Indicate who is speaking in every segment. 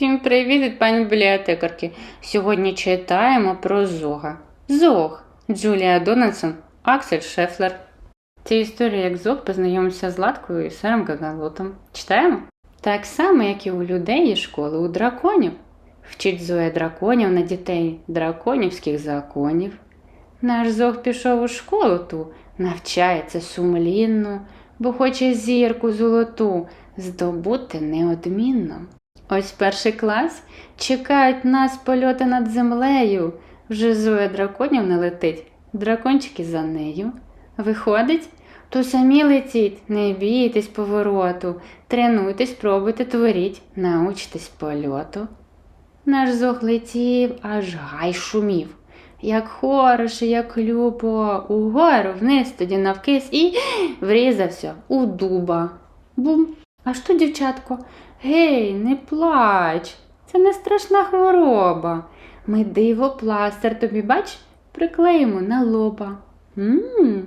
Speaker 1: Всім привіт від пані бібліотекарки. Сьогодні читаємо про Зога. Зог Джулія Дональдсон, Аксель Шефлер. Це історія, як Зог познайомився з Латкою і Сером Гагалотом. Читаємо? Так само, як і у людей є школи у драконів. Вчить Зоя драконів на дітей драконівських законів. Наш Зог пішов у школу ту, навчається сумлінно, бо хоче зірку золоту здобути неодмінно. Ось перший клас. Чекають нас польоти над землею. Вже Зоя драконів не летить, дракончики за нею. Виходить, то самі летіть, не бійтесь повороту, тренуйтесь, пробуйте, творіть, научтесь польоту. Наш зог летів, аж гай шумів. Як хороше, як любо, угору, вниз, тоді навкис і врізався у дуба. Бум. А що, дівчатко? Гей, не плач, це не страшна хвороба. Ми диво пластир тобі, бач, приклеїмо на лоба. Мм,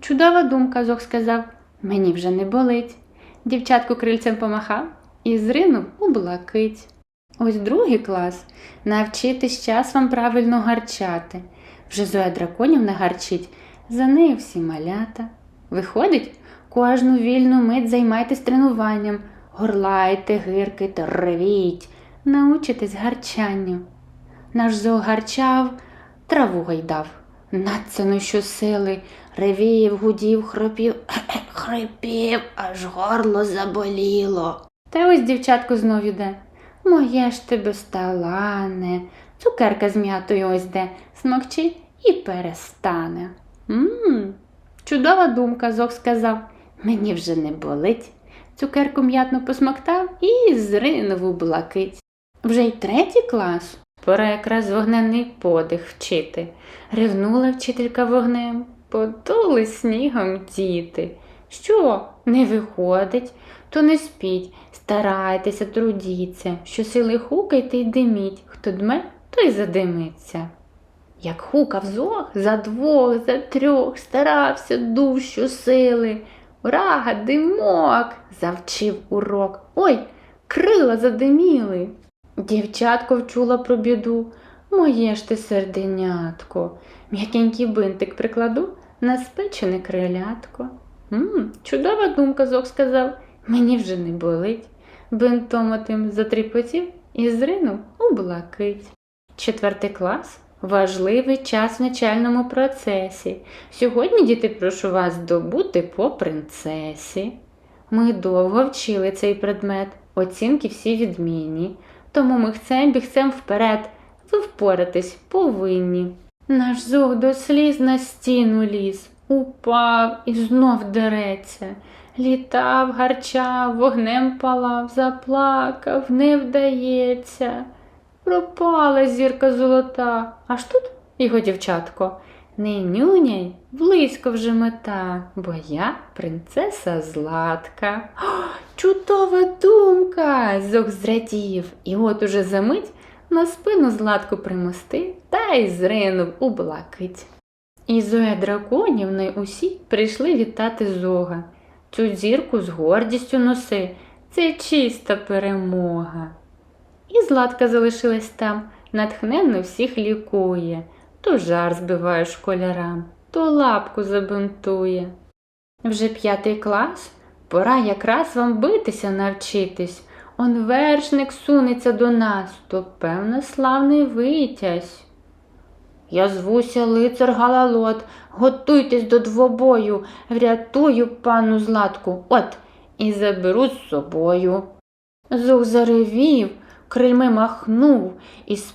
Speaker 1: чудова думка, Зох сказав. Мені вже не болить. Дівчатку крильцем помахав і зринув у блакить. Ось другий клас. Навчитись час вам правильно гарчати. Вже Зоя драконів не гарчить, за нею всі малята. Виходить, кожну вільну мить займайтесь тренуванням. Горлайте, гиркайте, ревіть, научитесь гарчанню. Наш зоо гарчав, траву гайдав, надцяно щосили, ревів, гудів, хропів, хрипів, аж горло заболіло. Та ось дівчатко знов іде. Моє ж ти безталане, цукерка з м'ятою ось де, смокчить і перестане. Мм, чудова думка, Зох сказав. Мені вже не болить. Цукерку м'ятно посмоктав і зринув у блакить. Вже й третій клас. Пора якраз вогнений подих вчити. Ревнула вчителька вогнем, подули снігом діти. Що, не виходить, то не спіть, старайтеся, трудіться, що сили хукайте й диміть, хто дме, той задимиться. Як хукав зог за двох, за трьох, старався дув щосили. Ура, димок! завчив урок. Ой, крила задиміли. Дівчатко вчула про біду. Моє ж ти серденятко. М'якенький бинтик прикладу на спечене крилятко. М, чудова думка, Зок сказав. Мені вже не болить. Бинтом отим затріпотів і зринув у блакить. Четвертий клас. Важливий час в навчальному процесі. Сьогодні, діти, прошу вас здобути по принцесі. Ми довго вчили цей предмет, оцінки всі відмінні, тому ми хцем бігцем вперед, ви впоратись повинні. Наш зог до сліз на стіну ліз, упав і знов дереться. Літав, гарчав, вогнем палав, заплакав, не вдається. Пропала зірка золота, аж тут його дівчатко. Не нюняй, близько вже мета, бо я принцеса Златка. О, чудова думка! Зох зрадів, і от уже за мить на спину Златку примостив та й зринув у блакить. І Зоя драконівна й усі прийшли вітати зога. Цю зірку з гордістю носи, це чиста перемога. І Златка залишилась там, натхненно всіх лікує, то жар збиває школярам, то лапку забинтує. Вже п'ятий клас, пора якраз вам битися навчитись. Он вершник сунеться до нас, то певно славний витязь. Я звуся лицар Галалот, готуйтесь до двобою, врятую пану Златку, от, і заберу з собою. Зух заревів, крильми махнув, і з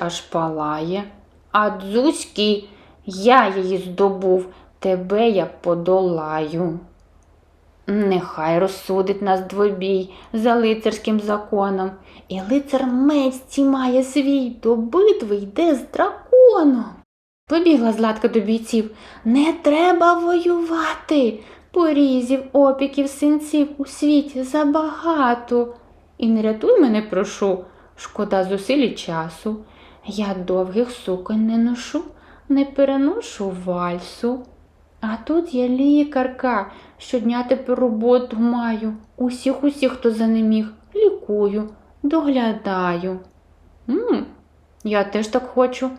Speaker 1: аж палає. А дзузьки, я її здобув, тебе я подолаю. Нехай розсудить нас двобій за лицарським законом, і лицар мець має свій до битви йде з драконом. Побігла Златка до бійців. Не треба воювати. Порізів, опіків, синців у світі забагато. І не рятуй мене, прошу, шкода зусиль і часу. Я довгих суконь не ношу, не переношу вальсу. А тут я лікарка, щодня тепер роботу маю. Усіх, усіх, хто занеміг, лікую, доглядаю. м я теж так хочу.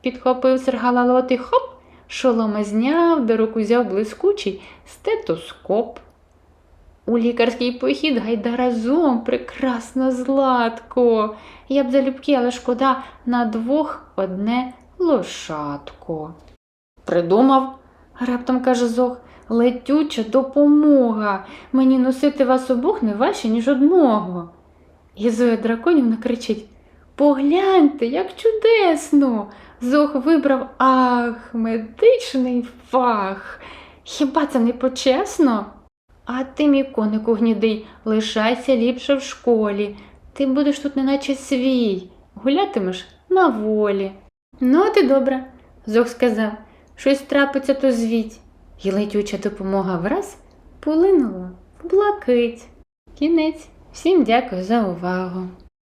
Speaker 1: Підхопив сергалалот і хоп, шолома зняв, до рук узяв блискучий стетоскоп. У лікарський похід гайда разом, прекрасна златко. Я б залюбки, але шкода на двох одне лошадко. Придумав, раптом каже Зох, летюча допомога. Мені носити вас обох не важче, ніж одного. І Зоя Драконівна кричить Погляньте, як чудесно! Зох вибрав ах, медичний фах. Хіба це не почесно? А ти, мій конику гнідий, лишайся ліпше в школі. Ти будеш тут неначе свій, гулятимеш на волі. Ну, от і добре, Зох сказав, щось трапиться, то звіть. І летюча допомога враз полинула в блакить. Кінець. Всім дякую за увагу.